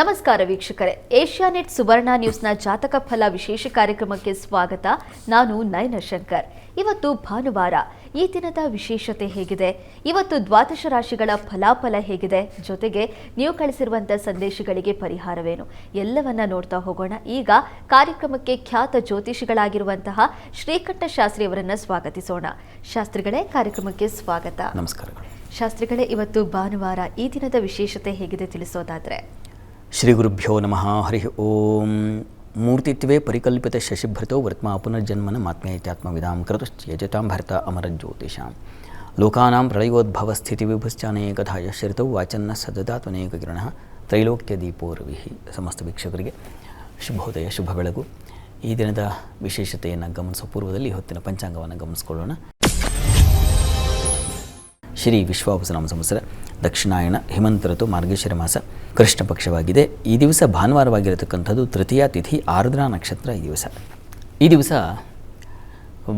ನಮಸ್ಕಾರ ವೀಕ್ಷಕರೇ. ಏಷ್ಯಾನೆಟ್ ಸುವರ್ಣ ನ್ಯೂಸ್ನ ಜಾತಕ ಫಲ ವಿಶೇಷ ಕಾರ್ಯಕ್ರಮಕ್ಕೆ ಸ್ವಾಗತ. ನಾನು ನಯನ ಶಂಕರ್. ಇವತ್ತು ಭಾನುವಾರ. ಈ ದಿನದ ವಿಶೇಷತೆ ಹೇಗಿದೆ? ಇವತ್ತು ದ್ವಾದಶ ರಾಶಿಗಳ ಫಲಾಫಲ ಹೇಗಿದೆ? ಜೊತೆಗೆ ನೀವು ಕಳಿಸಿರುವಂತಹ ಸಂದೇಶಗಳಿಗೆ ಪರಿಹಾರವೇನು? ಎಲ್ಲವನ್ನ ನೋಡ್ತಾ ಹೋಗೋಣ. ಈಗ ಕಾರ್ಯಕ್ರಮಕ್ಕೆ ಖ್ಯಾತ ಜ್ಯೋತಿಷಿಗಳಾಗಿರುವಂತಹ ಶ್ರೀಕಂಠ ಶಾಸ್ತ್ರಿ ಅವರನ್ನ ಸ್ವಾಗತಿಸೋಣ. ಶಾಸ್ತ್ರಿಗಳೇ ಕಾರ್ಯಕ್ರಮಕ್ಕೆ ಸ್ವಾಗತ. ನಮಸ್ಕಾರ ಶಾಸ್ತ್ರಿಗಳೇ ಇವತ್ತು ಭಾನುವಾರ. ಈ ದಿನದ ವಿಶೇಷತೆ ಹೇಗಿದೆ ತಿಳಿಸೋದಾದ್ರೆ? ಶ್ರೀ ಗುರುಭ್ಯೋ ನಮಃ, ಹರಿ ಓಂ. ಮೂರ್ತಿತ್ವೇ ಪರಿಕಲ್ಪಿತ ಶಶಿಭೃತೋ ವರ್ತ್ಮಾ ಪುನರ್ಜನ್ಮನ ಮಾತ್ಮೇತ್ಯಾತ್ಮವಿದಾಂ ಕೃತಶ್ಚೇಜತಾಂ ಭರತ ಅಮರಜ್ಯೋತಿಷಾಂ ಲೋಕಾನಾಂ ಪ್ರಳಯೋದ್ಭವ ಸ್ಥಿತಿ ವಿಭಶ್ಚಾನೇಕಧಾಯ ಶ್ರಿತೌ ವಾಚನ್ನ ಸದದಾತ್ಮನೇಕ ಕಿರಣ ತ್ರೈಲೋಕ್ಯ ದೀಪೋರ್ವಿ ಸಮಸ್ತ ವೀಕ್ಷಕರಿಗೆ ಶುಭೋದಯ, ಶುಭ ಬೆಳಗು. ಈ ದಿನದ ವಿಶೇಷತೆಯನ್ನು ಗಮನಿಸುವ ಪೂರ್ವದಲ್ಲಿ ಹೊತ್ತಿನ ಪಂಚಾಂಗವನ್ನು ಗಮನಿಸಿಕೊಳ್ಳೋಣ. ಶ್ರೀ ವಿಶ್ವಾವಸನಾಮ ಸಂವತ್ಸರ ದಕ್ಷಿಣಾಯಣ ಹೇಮಂತ ಋತು ಮಾರ್ಗೇಶ್ವರ ಮಾಸ ಕೃಷ್ಣ ಪಕ್ಷವಾಗಿದೆ. ಈ ದಿವಸ ಭಾನುವಾರವಾಗಿರತಕ್ಕಂಥದ್ದು ತೃತೀಯ ತಿಥಿ ಆರ್ದ್ರಾ ನಕ್ಷತ್ರ ಈ ದಿವಸ. ಈ ದಿವಸ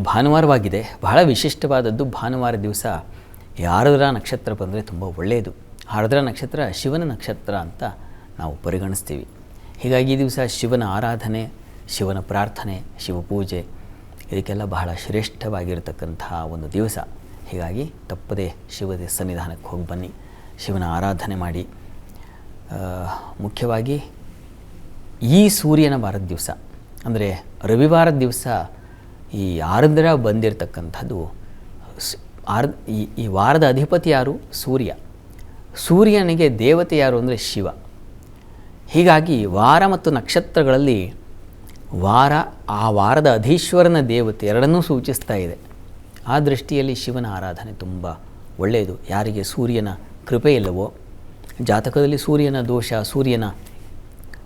ಭಾನುವಾರವಾಗಿದೆ. ಬಹಳ ವಿಶಿಷ್ಟವಾದದ್ದು ಭಾನುವಾರ ದಿವಸ. ಈ ಆರ್ದ್ರಾ ನಕ್ಷತ್ರ ಬಂದರೆ ತುಂಬ ಒಳ್ಳೆಯದು. ಆರ್ದ್ರಾ ನಕ್ಷತ್ರ ಶಿವನ ನಕ್ಷತ್ರ ಅಂತ ನಾವು ಪರಿಗಣಿಸ್ತೀವಿ. ಹೀಗಾಗಿ ಈ ದಿವಸ ಶಿವನ ಆರಾಧನೆ, ಶಿವನ ಪ್ರಾರ್ಥನೆ, ಶಿವಪೂಜೆ, ಇದಕ್ಕೆಲ್ಲ ಬಹಳ ಶ್ರೇಷ್ಠವಾಗಿರತಕ್ಕಂತಹ ಒಂದು ದಿವಸ. ಹೀಗಾಗಿ ತಪ್ಪದೇ ಶಿವದ ಸನ್ನಿಧಾನಕ್ಕೆ ಹೋಗಿ ಬನ್ನಿ. ಶಿವನ ಆರಾಧನೆ ಮಾಡಿ. ಮುಖ್ಯವಾಗಿ ಈ ಸೂರ್ಯನ ವಾರದ ದಿವಸ, ಅಂದರೆ ರವಿವಾರದ ದಿವಸ ಈ ಆರ್ದ್ರ ಬಂದಿರತಕ್ಕಂಥದ್ದು ಆರ್, ಈ ಈ ವಾರದ ಅಧಿಪತಿ ಯಾರು? ಸೂರ್ಯ. ಸೂರ್ಯನಿಗೆ ದೇವತೆ ಯಾರು ಅಂದರೆ ಶಿವ. ಹೀಗಾಗಿ ವಾರ ಮತ್ತು ನಕ್ಷತ್ರಗಳಲ್ಲಿ ವಾರ, ಆ ವಾರದ ಅಧೀಶ್ವರನ ದೇವತೆ ಎರಡನ್ನೂ ಸೂಚಿಸ್ತಾ ಇದೆ. ಆ ದೃಷ್ಟಿಯಲ್ಲಿ ಶಿವನ ಆರಾಧನೆ ತುಂಬ ಒಳ್ಳೆಯದು. ಯಾರಿಗೆ ಸೂರ್ಯನ ಕೃಪೆ ಇಲ್ಲವೋ, ಜಾತಕದಲ್ಲಿ ಸೂರ್ಯನ ದೋಷ, ಸೂರ್ಯನ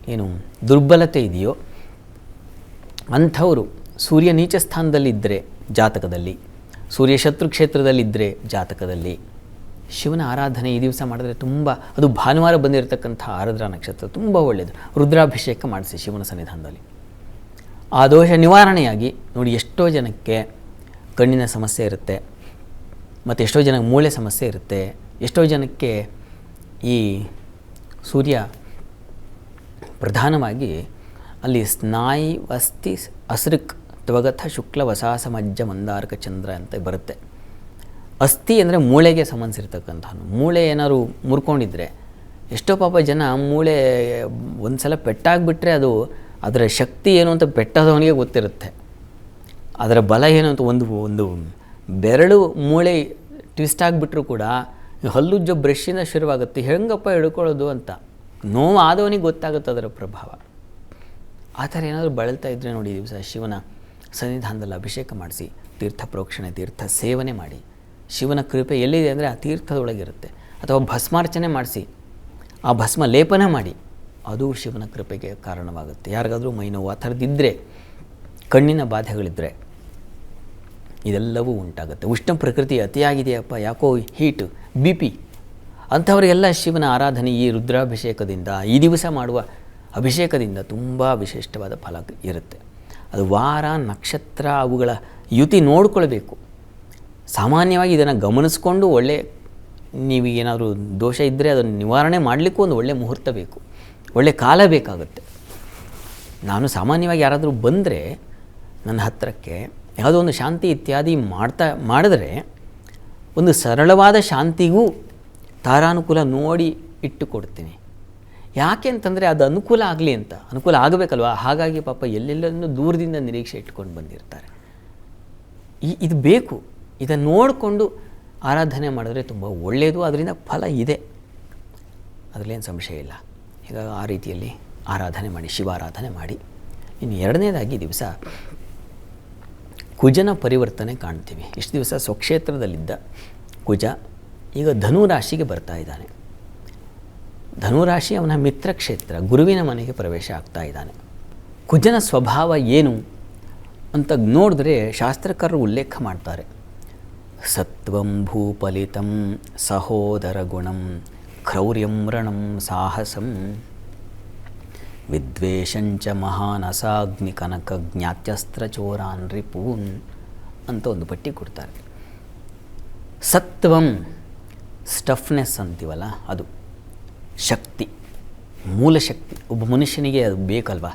ಏನು ದುರ್ಬಲತೆ ಇದೆಯೋ, ಅಂಥವರು ಸೂರ್ಯ ನೀಚ ಸ್ಥಾನದಲ್ಲಿದ್ದರೆ ಜಾತಕದಲ್ಲಿ, ಸೂರ್ಯ ಶತ್ರು ಕ್ಷೇತ್ರದಲ್ಲಿದ್ದರೆ ಜಾತಕದಲ್ಲಿ ಶಿವನ ಆರಾಧನೆ ಈ ದಿವಸ ಮಾಡಿದ್ರೆ ತುಂಬ, ಅದು ಭಾನುವಾರ ಬಂದಿರತಕ್ಕಂಥ ಆರದ್ರ ನಕ್ಷತ್ರ ತುಂಬ ಒಳ್ಳೆಯದು. ರುದ್ರಾಭಿಷೇಕ ಮಾಡಿಸಿ ಶಿವನ ಸನ್ನಿಧಾನದಲ್ಲಿ. ಆ ದೋಷ ನಿವಾರಣೆಯಾಗಿ ನೋಡಿ ಎಷ್ಟೋ ಜನಕ್ಕೆ ಕಣ್ಣಿನ ಸಮಸ್ಯೆ ಇರುತ್ತೆ, ಮತ್ತು ಎಷ್ಟೋ ಜನಕ್ಕೆ ಮೂಳೆ ಸಮಸ್ಯೆ ಇರುತ್ತೆ, ಎಷ್ಟೋ ಜನಕ್ಕೆ ಈ ಸೂರ್ಯ ಪ್ರಧಾನವಾಗಿ ಅಲ್ಲಿ ಸ್ನಾಯಿ ವಸ್ತಿ ಅಸೃಕ್ ತ್ವಗಥ ಶುಕ್ಲ ವಸಾಸ ಮಜ್ಜ ಮಂದಾರಕ ಚಂದ್ರ ಅಂತ ಬರುತ್ತೆ. ಅಸ್ಥಿ ಅಂದರೆ ಮೂಳೆಗೆ ಸಂಬಂಧಿಸಿರ್ತಕ್ಕಂಥ ಮೂಳೆ ಏನಾದ್ರು ಮುರ್ಕೊಂಡಿದ್ರೆ, ಎಷ್ಟೋ ಪಾಪ ಜನ ಮೂಳೆ ಒಂದು ಸಲ ಪೆಟ್ಟಾಗಿಬಿಟ್ರೆ ಅದು ಅದರ ಶಕ್ತಿ ಏನು ಅಂತ ಪೆಟ್ಟದವನಿಗೆ ಗೊತ್ತಿರುತ್ತೆ. ಅದರ ಬಲ ಏನು ಅಂತ ಒಂದು ಒಂದು ಬೆರಳು ಮೂಳೆ ಟ್ವಿಸ್ಟ್ ಆಗಿಬಿಟ್ರೂ ಕೂಡ ಹಲ್ಲುಜ್ಜ ಬ್ರಷಿನ ಶುರುವಾಗುತ್ತೆ. ಹೆಂಗಪ್ಪ ಹಿಡ್ಕೊಳ್ಳೋದು ಅಂತ? ನೋವು ಆದವನಿಗೆ ಗೊತ್ತಾಗುತ್ತೆ ಅದರ ಪ್ರಭಾವ. ಆ ಥರ ಏನಾದರೂ ಬಳಲ್ತಾ ಇದ್ದರೆ ನೋಡಿ ದಿವಸ ಶಿವನ ಸನ್ನಿಧಾನದಲ್ಲಿ ಅಭಿಷೇಕ ಮಾಡಿಸಿ, ತೀರ್ಥ ಪ್ರೋಕ್ಷಣೆ, ತೀರ್ಥ ಸೇವನೆ ಮಾಡಿ. ಶಿವನ ಕೃಪೆ ಎಲ್ಲಿದೆ ಅಂದರೆ ಆ ತೀರ್ಥದೊಳಗಿರುತ್ತೆ. ಅಥವಾ ಭಸ್ಮಾರ್ಚನೆ ಮಾಡಿಸಿ, ಆ ಭಸ್ಮ ಲೇಪನ ಮಾಡಿ, ಅದು ಶಿವನ ಕೃಪೆಗೆ ಕಾರಣವಾಗುತ್ತೆ. ಯಾರಿಗಾದರೂ ಮೈ ನೋವು ಆ ಥರದ್ದಿದ್ದರೆ ಕಣ್ಣಿನ ಬಾಧೆಗಳಿದ್ದರೆ ಇದೆಲ್ಲವೂ ಉಂಟಾಗುತ್ತೆ. ಉಷ್ಣ ಪ್ರಕೃತಿ ಅತಿಯಾಗಿದೆಯಪ್ಪ, ಯಾಕೋ ಹೀಟ್ ಬಿ ಪಿ ಅಂಥವರಿಗೆಲ್ಲ ಶಿವನ ಆರಾಧನೆ ಈ ರುದ್ರಾಭಿಷೇಕದಿಂದ, ಈ ದಿವಸ ಮಾಡುವ ಅಭಿಷೇಕದಿಂದ ತುಂಬ ವಿಶಿಷ್ಟವಾದ ಫಲ ಇರುತ್ತೆ. ಅದು ವಾರ, ನಕ್ಷತ್ರ ಅವುಗಳ ಯುತಿ ನೋಡ್ಕೊಳ್ಬೇಕು. ಸಾಮಾನ್ಯವಾಗಿ ಇದನ್ನು ಗಮನಿಸ್ಕೊಂಡು ಒಳ್ಳೆ, ನೀವು ಏನಾದರೂ ದೋಷ ಇದ್ದರೆ ಅದನ್ನು ನಿವಾರಣೆ ಮಾಡಲಿಕ್ಕೂ ಒಂದು ಒಳ್ಳೆಯ ಮುಹೂರ್ತ ಬೇಕು. ಒಳ್ಳೆ ಕಾಲ ಬೇಕಾಗುತ್ತೆ. ನಾನು ಸಾಮಾನ್ಯವಾಗಿ ಯಾರಾದರೂ ಬಂದರೆ ನನ್ನ ಹತ್ತಿರಕ್ಕೆ ಯಾವುದೋ ಒಂದು ಶಾಂತಿ ಇತ್ಯಾದಿ ಮಾಡ್ತಾ, ಮಾಡಿದ್ರೆ ಒಂದು ಸರಳವಾದ ಶಾಂತಿಗೂ ತಾರಾನುಕೂಲ ನೋಡಿ ಇಟ್ಟುಕೊಡ್ತೀನಿ. ಯಾಕೆ ಅಂತಂದರೆ ಅದು ಅನುಕೂಲ ಆಗಲಿ ಅಂತ. ಅನುಕೂಲ ಆಗಬೇಕಲ್ವ? ಹಾಗಾಗಿ ಪಾಪ ಎಲ್ಲೆಲ್ಲನೂ ದೂರದಿಂದ ನಿರೀಕ್ಷೆ ಇಟ್ಕೊಂಡು ಬಂದಿರ್ತಾರೆ. ಈ, ಇದು ಬೇಕು. ಇದನ್ನು ನೋಡಿಕೊಂಡು ಆರಾಧನೆ ಮಾಡಿದ್ರೆ ತುಂಬ ಒಳ್ಳೆಯದು ಅದರಿಂದ ಫಲ ಇದೆ. ಅದರಲ್ಲೇನು ಸಂಶಯ ಇಲ್ಲ. ಈಗ ಆ ರೀತಿಯಲ್ಲಿ ಆರಾಧನೆ ಮಾಡಿ, ಶಿವಾರಾಧನೆ ಮಾಡಿ. ಇನ್ನು ಎರಡನೇದಾಗಿ ದಿವಸ ಕುಜನ ಪರಿವರ್ತನೆ ಕಾಣ್ತೀವಿ. ಇಷ್ಟು ದಿವಸ ಸ್ವಕ್ಷೇತ್ರದಲ್ಲಿದ್ದ ಕುಜ ಈಗ ಧನು ರಾಶಿಗೆ ಬರ್ತಾ ಇದ್ದಾನೆ. ಧನುರಾಶಿ ಅವನ ಮಿತ್ರ ಕ್ಷೇತ್ರ, ಗುರುವಿನ ಮನೆಗೆ ಪ್ರವೇಶ ಆಗ್ತಾ ಇದ್ದಾನೆ. ಕುಜನ ಸ್ವಭಾವ ಏನು ಅಂತ ನೋಡಿದ್ರೆ ಶಾಸ್ತ್ರಕಾರರು ಉಲ್ಲೇಖ ಮಾಡ್ತಾರೆ. ಸತ್ವಂ ಭೂಪಲಿತಂ ಸಹೋದರ ಗುಣಂ ಕ್ರೌರ್ಯಮ್ರಣಂ ಸಾಹಸಂ. ವಿದ್ವೇಷಂಚ ಮಹಾನಸಾಗ್ನಿ ಕನಕ ಜ್ಞಾತ್ಯಸ್ತ್ರ ಚೋರಾನ್ ರಿಪೂನ್ ಅಂತ ಒಂದು ಪಟ್ಟಿ ಕೊಡ್ತಾರೆ. ಸತ್ವಂ ಸ್ಟಫ್ನೆಸ್ ಅಂತೀವಲ್ಲ ಅದು. ಶಕ್ತಿ, ಮೂಲ ಶಕ್ತಿ. ಒಬ್ಬ ಮನುಷ್ಯನಿಗೆ ಅದು ಬೇಕಲ್ವಾ?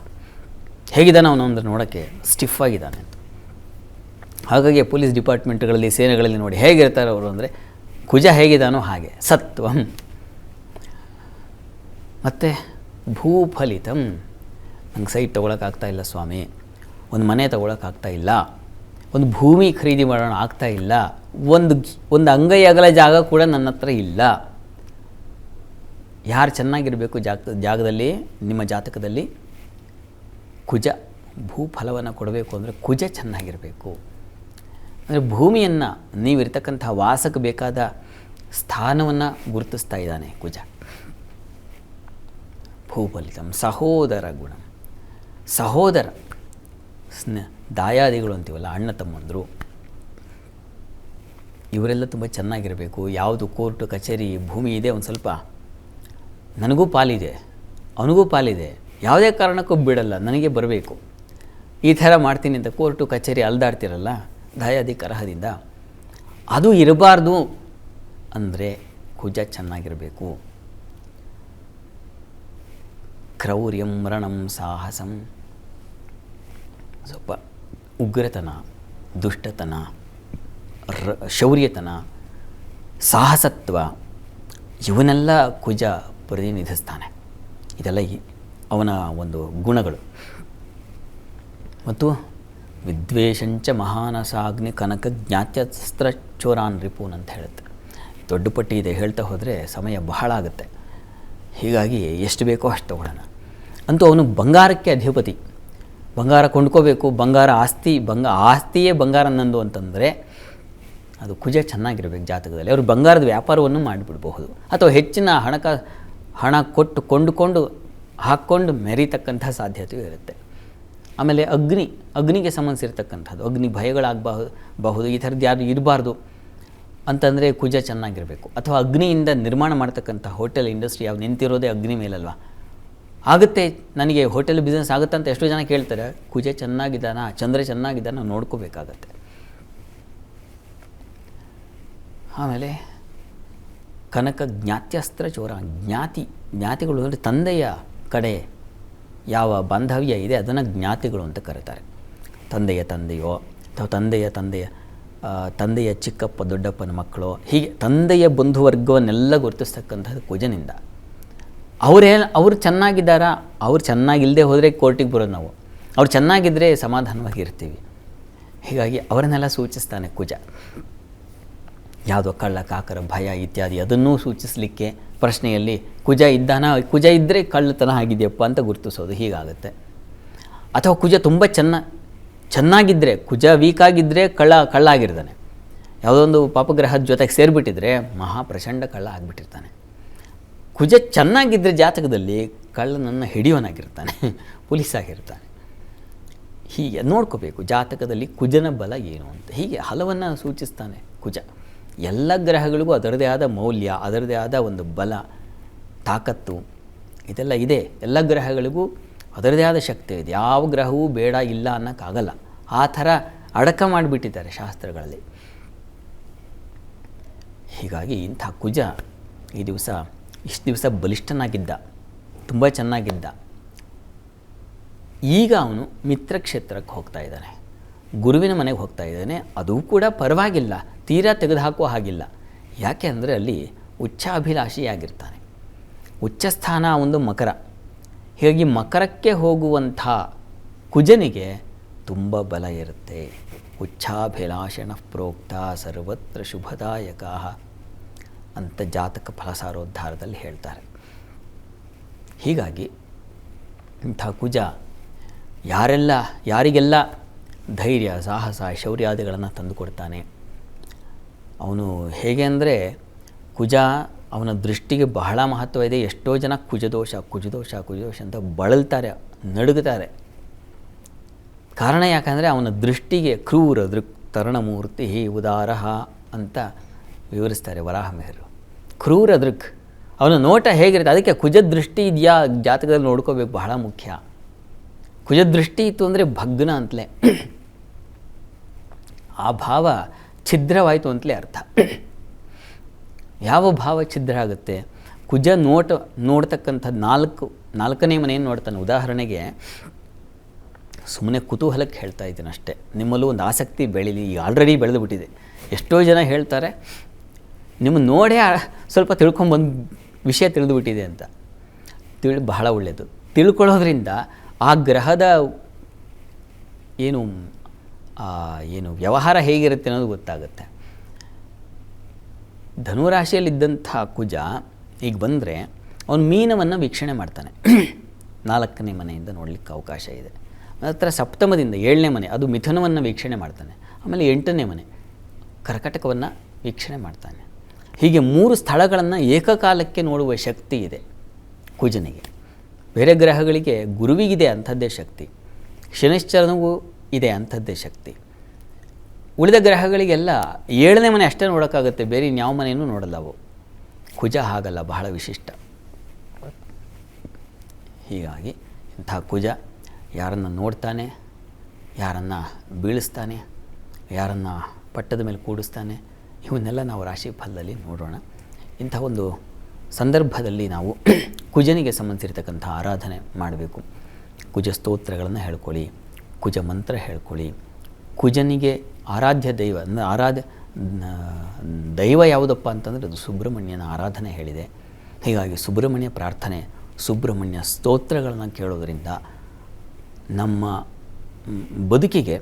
ಹೇಗಿದ್ದಾನೆ ಅವನು ನೋಡೋಕ್ಕೆ ಸ್ಟಿಫ್ ಆಗಿದ್ದಾನೆ. ಅಂತ ಹಾಗಾಗಿ ಪೊಲೀಸ್ ಡಿಪಾರ್ಟ್ಮೆಂಟ್ಗಳಲ್ಲಿ, ಸೇನೆಗಳಲ್ಲಿ ನೋಡಿ ಹೇಗಿರ್ತಾರೆ ಅವರು ಅಂದರೆ ಕುಜ ಹೇಗಿದ್ದಾನೋ ಹಾಗೆ. ಸತ್ವಂ. ಮತ್ತು ಭೂಫಲಿತಂ. ನಂಗೆ ಸೈಟ್ ತೊಗೊಳಕ್ಕಾಗ್ತಾ ಇಲ್ಲ ಸ್ವಾಮಿ. ಒಂದು ಮನೆ ತೊಗೊಳಕ್ಕಾಗ್ತಾ ಇಲ್ಲ. ಒಂದು ಭೂಮಿ ಖರೀದಿ ಮಾಡೋಣ ಆಗ್ತಾ ಇಲ್ಲ. ಒಂದು ಒಂದು ಅಂಗೈ ಅಗಲ ಜಾಗ ಕೂಡ ನನ್ನ ಹತ್ರ ಇಲ್ಲ. ಯಾರು ಚೆನ್ನಾಗಿರಬೇಕು ಜಾಗ, ಜಾಗದಲ್ಲಿ, ನಿಮ್ಮ ಜಾತಕದಲ್ಲಿ? ಕುಜ, ಭೂಫಲವನ್ನು ಕೊಡಬೇಕು ಅಂದರೆ ಕುಜ ಚೆನ್ನಾಗಿರಬೇಕು. ಅಂದರೆ ಭೂಮಿಯನ್ನು ನೀವಿರ್ತಕ್ಕಂಥ ವಾಸಕ್ಕೆ ಬೇಕಾದ ಸ್ಥಾನವನ್ನು ಗುರುತಿಸ್ತಾ ಇದ್ದಾನೆ ಕುಜ. ಭೂಫಲಿತಂ, ಸಹೋದರ ಗುಣ. ಸಹೋದರ, ಸ್ನ, ದಾಯಾದಿಗಳು ಅಂತೀವಲ್ಲ, ಅಣ್ಣ ತಮ್ಮಂದರು. ಇವರೆಲ್ಲ ತುಂಬ ಚೆನ್ನಾಗಿರಬೇಕು. ಯಾವುದು ಕೋರ್ಟು, ಕಚೇರಿ, ಭೂಮಿ ಇದೆ, ಒಂದು ಸ್ವಲ್ಪ ನನಗೂ ಪಾಲಿದೆ, ಅವನಿಗೂ ಪಾಲಿದೆ. ಯಾವುದೇ ಕಾರಣಕ್ಕೂ ಬಿಡಲ್ಲ, ನನಗೆ ಬರಬೇಕು. ಈ ಥರ ಮಾಡ್ತೀನಿ ಅಂತ ಕೋರ್ಟು, ಕಚೇರಿ ಅಲ್ದಾಡ್ತಿರಲ್ಲ, ದಾಯಾದಿ ಕರಹದಿಂದ. ಅದು ಇರಬಾರ್ದು ಅಂದರೆ ಕುಜ ಚೆನ್ನಾಗಿರಬೇಕು. ಕ್ರೌರ್ಯಂ ಮರಣಂ ಸಾಹಸಂ. ಸ್ವಲ್ಪ ಉಗ್ರತನ, ದುಷ್ಟತನ, ರ, ಶೌರ್ಯತನ, ಸಾಹಸತ್ವ, ಇವನ್ನೆಲ್ಲ ಕುಜ ಪ್ರತಿನಿಧಿಸ್ತಾನೆ. ಇದೆಲ್ಲ ಅವನ ಒಂದು ಗುಣಗಳು. ಮತ್ತು ವಿದ್ವೇಷಂಚ ಮಹಾನಸಾಗ್ನಿ ಕನಕ ಜ್ಞಾತ್ಯಸ್ತ್ರ ಚೋರಾನ್ ರಿಪೂನ್ ಅಂತ ಹೇಳುತ್ತೆ. ದೊಡ್ಡ ಪಟ್ಟಿ ಇದೆ, ಹೇಳ್ತಾ ಹೋದರೆ ಸಮಯ ಬಹಳ ಆಗುತ್ತೆ. ಹೀಗಾಗಿ ಎಷ್ಟು ಬೇಕೋ ಅಷ್ಟು ತಗೊಳ್ಳೋಣ. ಅಂತೂ ಅವನು ಬಂಗಾರಕ್ಕೆ ಅಧಿಪತಿ. ಬಂಗಾರ ಕೊಂಡ್ಕೋಬೇಕು, ಬಂಗಾರ ಆಸ್ತಿ, ಬಂಗ, ಆಸ್ತಿಯೇ ಬಂಗಾರ ನಂದು ಅಂತಂದರೆ ಅದು ಕುಜ ಚೆನ್ನಾಗಿರಬೇಕು ಜಾತಕದಲ್ಲಿ. ಅವರು ಬಂಗಾರದ ವ್ಯಾಪಾರವನ್ನು ಮಾಡಿಬಿಡಬಹುದು. ಅಥವಾ ಹೆಚ್ಚಿನ ಹಣಕ, ಹಣ ಕೊಟ್ಟು ಕೊಂಡುಕೊಂಡು, ಹಾಕ್ಕೊಂಡು ಮೆರೀತಕ್ಕಂಥ ಸಾಧ್ಯತೆಯೂ ಇರುತ್ತೆ. ಆಮೇಲೆ ಅಗ್ನಿ, ಅಗ್ನಿಗೆ ಸಂಬಂಧಿಸಿರ್ತಕ್ಕಂಥದ್ದು. ಅಗ್ನಿ ಭಯಗಳಾಗಬಹುದು ಬಹುದು ಈ ಥರದ್ದು ಯಾರು ಇರಬಾರ್ದು ಅಂತಂದರೆ ಕುಜ ಚೆನ್ನಾಗಿರಬೇಕು. ಅಥವಾ ಅಗ್ನಿಯಿಂದ ನಿರ್ಮಾಣ ಮಾಡ್ತಕ್ಕಂಥ ಹೋಟೆಲ್ ಇಂಡಸ್ಟ್ರಿ ಯಾವ ನಿಂತಿರೋದೇ ಅಗ್ನಿ ಮೇಲಲ್ವಾ? ಆಗುತ್ತೆ, ನನಗೆ ಹೋಟೆಲ್ ಬಿಸ್ನೆಸ್ ಆಗುತ್ತೆ ಅಂತ ಎಷ್ಟೋ ಜನ ಕೇಳ್ತಾರೆ, ಕುಜೆ ಚೆನ್ನಾಗಿದ್ದಾನ? ಚಂದ್ರ ಚೆನ್ನಾಗಿದ್ದಾನ? ನೋಡ್ಕೋಬೇಕಾಗತ್ತೆ. ಆಮೇಲೆ ಕನಕ ಜ್ಞಾತ್ಯಸ್ತ್ರ ಚೋರ, ಜ್ಞಾತಿ, ಜ್ಞಾತಿಗಳು ಅಂದರೆ ತಂದೆಯ ಕಡೆ ಯಾವ ಬಾಂಧವ್ಯ ಇದೆ, ಅದನ್ನು ಜ್ಞಾತಿಗಳು ಅಂತ ಕರೀತಾರೆ. ತಂದೆಯ ತಂದೆಯೋ, ಅಥವಾ ತಂದೆಯ ತಂದೆಯ ತಂದೆಯ ಚಿಕ್ಕಪ್ಪ, ದೊಡ್ಡಪ್ಪನ ಮಕ್ಕಳು, ಹೀಗೆ ತಂದೆಯ ಬಂಧುವರ್ಗವನ್ನೆಲ್ಲ ಗುರುತಿಸ್ತಕ್ಕಂಥದ್ದು ಕುಜನಿಂದ. ಅವರೇ, ಅವ್ರು ಚೆನ್ನಾಗಿದ್ದಾರಾ? ಅವ್ರು ಚೆನ್ನಾಗಿಲ್ಲದೆ ಹೋದರೆ ಕೋರ್ಟಿಗೆ ಬರೋದು ನಾವು. ಅವ್ರು ಚೆನ್ನಾಗಿದ್ದರೆ ಸಮಾಧಾನವಾಗಿ ಇರ್ತೀವಿ ಹೀಗಾಗಿ ಅವರನ್ನೆಲ್ಲ ಸೂಚಿಸ್ತಾನೆ ಕುಜ. ಯಾವುದೋ ಕಳ್ಳ, ಕಾಕರ, ಭಯ ಇತ್ಯಾದಿ ಅದನ್ನೂ ಸೂಚಿಸಲಿಕ್ಕೆ ಪ್ರಶ್ನೆಯಲ್ಲಿ ಕುಜ ಇದ್ದಾನ? ಕುಜ ಇದ್ದರೆ ಕಳ್ಳತನ ಆಗಿದೆಯಪ್ಪ ಅಂತ ಗುರುತಿಸೋದು ಹೀಗಾಗುತ್ತೆ. ಅಥವಾ ಕುಜ ತುಂಬ ಚೆನ್ನ ಚೆನ್ನಾಗಿದ್ದರೆ ಕುಜ ವೀಕ್ ಆಗಿದ್ದರೆ ಕಳ್ಳ ಕಳ್ಳ ಆಗಿರ್ತಾನೆ. ಯಾವುದೋ ಒಂದು ಪಾಪಗ್ರಹದ ಜೊತೆಗೆ ಸೇರಿಬಿಟ್ಟಿದ್ರೆ ಮಹಾ ಪ್ರಚಂಡ ಕಳ್ಳ ಆಗಿಬಿಟ್ಟಿರ್ತಾನೆ. ಕುಜ ಚೆನ್ನಾಗಿದ್ದರೆ ಜಾತಕದಲ್ಲಿ ಕಳ್ಳನನ್ನು ಹಿಡಿಯೋನಾಗಿರ್ತಾನೆ ಪೊಲೀಸ್ ಆಗಿರ್ತಾನೆ ಹೀಗೆ ನೋಡ್ಕೋಬೇಕು, ಜಾತಕದಲ್ಲಿ ಕುಜನ ಬಲ ಏನು ಅಂತ. ಹೀಗೆ ಹಲವನ್ನು ಸೂಚಿಸ್ತಾನೆ ಕುಜ. ಎಲ್ಲ ಗ್ರಹಗಳಿಗೂ ಅದರದೇ ಆದ ಮೌಲ್ಯ, ಅದರದೇ ಆದ ಒಂದು ಬಲ, ತಾಕತ್ತು, ಇದೆಲ್ಲ ಇದೆ. ಎಲ್ಲ ಗ್ರಹಗಳಿಗೂ ಅದರದೇ ಆದ ಶಕ್ತಿ ಇದೆ. ಯಾವ ಗ್ರಹವೂ ಬೇಡ, ಇಲ್ಲ ಅನ್ನೋಕ್ಕಾಗಲ್ಲ. ಆ ಥರ ಅಡಕ ಮಾಡಿಬಿಟ್ಟಿದ್ದಾರೆ ಶಾಸ್ತ್ರಗಳಲ್ಲಿ. ಹೀಗಾಗಿ ಇಂಥ ಕುಜ ಈ ದಿವಸ ಇಷ್ಟು ದಿವಸ ಬಲಿಷ್ಠನಾಗಿದ್ದ, ತುಂಬ ಚೆನ್ನಾಗಿದ್ದ. ಈಗ ಅವನು ಮಿತ್ರ ಕ್ಷೇತ್ರಕ್ಕೆ ಹೋಗ್ತಾ ಇದ್ದಾನೆ. ಗುರುವಿನ ಮನೆಗೆ ಹೋಗ್ತಾ ಇದ್ದಾನೆ. ಅದು ಕೂಡ ಪರವಾಗಿಲ್ಲ. ತೀರಾ ತೆಗೆದುಹಾಕುವ ಹಾಗಿಲ್ಲ. ಯಾಕೆ ಅಂದರೆ ಅಲ್ಲಿ ಉಚ್ಚಾಭಿಲಾಷಿಯಾಗಿರ್ತಾನೆ. ಉಚ್ಚಸ್ಥಾನ ಒಂದು ಮಕರ. ಹೀಗಾಗಿ ಮಕರಕ್ಕೆ ಹೋಗುವಂಥ ಕುಜನಿಗೆ ತುಂಬ ಬಲ ಇರುತ್ತೆ. ಉಚ್ಚಾಭಿಲಾಷಣ ಪ್ರೋಕ್ತ ಸರ್ವತ್ರ ಶುಭದಾಯಕ. ಅಂತ ಜಾತಕ ಫಲಸಾರೋದ್ಧಾರದಲ್ಲಿ ಹೇಳ್ತಾರೆ. ಹೀಗಾಗಿ ಇಂಥ ಕುಜ ಯಾರೆಲ್ಲ, ಯಾರಿಗೆಲ್ಲ ಧೈರ್ಯ, ಸಾಹಸ, ಶೌರ್ಯಾದಿಗಳನ್ನು ತಂದುಕೊಡ್ತಾನೆ ಅವನು ಹೇಗೆ ಅಂದರೆ ಕುಜ ಅವನ ದೃಷ್ಟಿಗೆ ಬಹಳ ಮಹತ್ವ ಇದೆ. ಎಷ್ಟೋ ಜನ ಕುಜದೋಷ ಕುಜದೋಷ ಕುಜದೋಷ ಅಂತ ಬಳಲ್ತಾರೆ, ನಡುಗುತ್ತಾರೆ. ಕಾರಣ ಯಾಕಂದರೆ ಅವನ ದೃಷ್ಟಿಗೆ ಕ್ರೂರ ದೃಕ್ ತರುಣಮೂರ್ತಿ ಉದಾರಹ ಅಂತ ವಿವರಿಸ್ತಾರೆ ವರಾಹಮಿಹರು ಕ್ರೂರ ದೃಕ್. ಅವನ ನೋಟ ಹೇಗಿರುತ್ತೆ? ಅದಕ್ಕೆ ಕುಜ ದೃಷ್ಟಿ ಇದೆಯಾ? ಜಾತಕದಲ್ಲಿ ನೋಡ್ಕೋಬೇಕು, ಬಹಳ ಮುಖ್ಯ. ಕುಜ ದೃಷ್ಟಿ ಇತ್ತು ಅಂದರೆ ಭಗ್ನ ಅಂತಲೇ. ಆ ಭಾವ ಛಿದ್ರವಾಯಿತು ಅಂತಲೇ ಅರ್ಥ. ಯಾವ ಭಾವ ಛಿದ್ರ ಆಗುತ್ತೆ? ಕುಜ ನೋಟ, ನೋಡ್ತಕ್ಕಂಥ ನಾಲ್ಕು, ನಾಲ್ಕನೇ ಮನೆಯನ್ನು ನೋಡ್ತಾನೆ? ಉದಾಹರಣೆಗೆ ಸುಮ್ಮನೆ ಕುತೂಹಲಕ್ಕೆ ಹೇಳ್ತಾ ಇದ್ದೀನಿ ಅಷ್ಟೇ. ನಿಮ್ಮಲ್ಲೂ ಒಂದು ಆಸಕ್ತಿ ಬೆಳೀಲಿ. ಈಗ ಆಲ್ರೆಡಿ ಬೆಳೆದು ಬಿಟ್ಟಿದೆ ಎಷ್ಟೋ ಜನ ಹೇಳ್ತಾರೆ ನಿಮ್ಮ ನೋಡೇ ಸ್ವಲ್ಪ ತಿಳ್ಕೊಂಬಂದು ವಿಷಯ ತಿಳಿದುಬಿಟ್ಟಿದೆ ಅಂತ. ತಿಳಿ ಬಹಳ ಒಳ್ಳೆಯದು ತಿಳ್ಕೊಳ್ಳೋದ್ರಿಂದ ಆ ಗ್ರಹದ ಏನು ಏನು ವ್ಯವಹಾರ ಹೇಗಿರುತ್ತೆ ಅನ್ನೋದು ಗೊತ್ತಾಗುತ್ತೆ. ಧನುರಾಶಿಯಲ್ಲಿದ್ದಂಥ ಕುಜ ಈಗ ಬಂದರೆ ಅವನು ಮೀನವನ್ನು ವೀಕ್ಷಣೆ ಮಾಡ್ತಾನೆ. ನಾಲ್ಕನೇ ಮನೆಯಿಂದ ನೋಡಲಿಕ್ಕೆ ಅವಕಾಶ ಇದೆ. ನಂತರ ಸಪ್ತಮದಿಂದ ಏಳನೇ ಮನೆ, ಅದು ಮಿಥುನವನ್ನು ವೀಕ್ಷಣೆ ಮಾಡ್ತಾನೆ. ಆಮೇಲೆ ಎಂಟನೇ ಮನೆ, ಕರ್ಕಟಕವನ್ನು ವೀಕ್ಷಣೆ ಮಾಡ್ತಾನೆ. ಹೀಗೆ ಮೂರು ಸ್ಥಳಗಳನ್ನು ಏಕಕಾಲಕ್ಕೆ ನೋಡುವ ಶಕ್ತಿ ಇದೆ ಕುಜನಿಗೆ. ಬೇರೆ ಗ್ರಹಗಳಿಗೆ ಗುರುವಿಗಿದೆ ಅಂಥದ್ದೇ ಶಕ್ತಿ. ಶನಿಶ್ಚರನಿಗೂ ಇದೆ ಅಂಥದ್ದೇ ಶಕ್ತಿ. ಉಳಿದ ಗ್ರಹಗಳಿಗೆಲ್ಲ ಏಳನೇ ಮನೆ ಅಷ್ಟೇ ನೋಡೋಕ್ಕಾಗುತ್ತೆ, ಬೇರೆ ಇನ್ಯಾವ ಮನೆಯೂ ನೋಡಲ್ಲ ಅವು. ಕುಜ ಹಾಗಲ್ಲ, ಬಹಳ ವಿಶಿಷ್ಟ. ಹೀಗಾಗಿ ಇಂಥ ಕುಜ ಯಾರನ್ನು ನೋಡ್ತಾನೆ, ಯಾರನ್ನು ಬೀಳಿಸ್ತಾನೆ, ಯಾರನ್ನು ಪಟ್ಟದ ಮೇಲೆ ಕೂಡಿಸ್ತಾನೆ ಇವನ್ನೆಲ್ಲ ನಾವು ರಾಶಿ ಫಲದಲ್ಲಿ ನೋಡೋಣ. ಇಂಥ ಒಂದು ಸಂದರ್ಭದಲ್ಲಿ ನಾವು ಕುಜನಿಗೆ ಸಂಬಂಧಿಸಿರ್ತಕ್ಕಂಥ ಆರಾಧನೆ ಮಾಡಬೇಕು. ಕುಜ ಸ್ತೋತ್ರಗಳನ್ನು ಹೇಳ್ಕೊಳ್ಳಿ, ಕುಜ ಮಂತ್ರ ಹೇಳ್ಕೊಳ್ಳಿ. ಕುಜನಿಗೆ ಆರಾಧ್ಯ ದೈವ ಅಂದರೆ ಆರಾಧ್ಯ ದೈವ ಯಾವುದಪ್ಪ ಅಂತಂದರೆ ಅದು ಸುಬ್ರಹ್ಮಣ್ಯನ ಆರಾಧನೆ ಹೇಳಿದೆ. ಹೀಗಾಗಿ ಸುಬ್ರಹ್ಮಣ್ಯ ಪ್ರಾರ್ಥನೆ, ಸುಬ್ರಹ್ಮಣ್ಯ ಸ್ತೋತ್ರಗಳನ್ನು ಕೇಳೋದರಿಂದ ನಮ್ಮ ಬದುಕಿಗೆ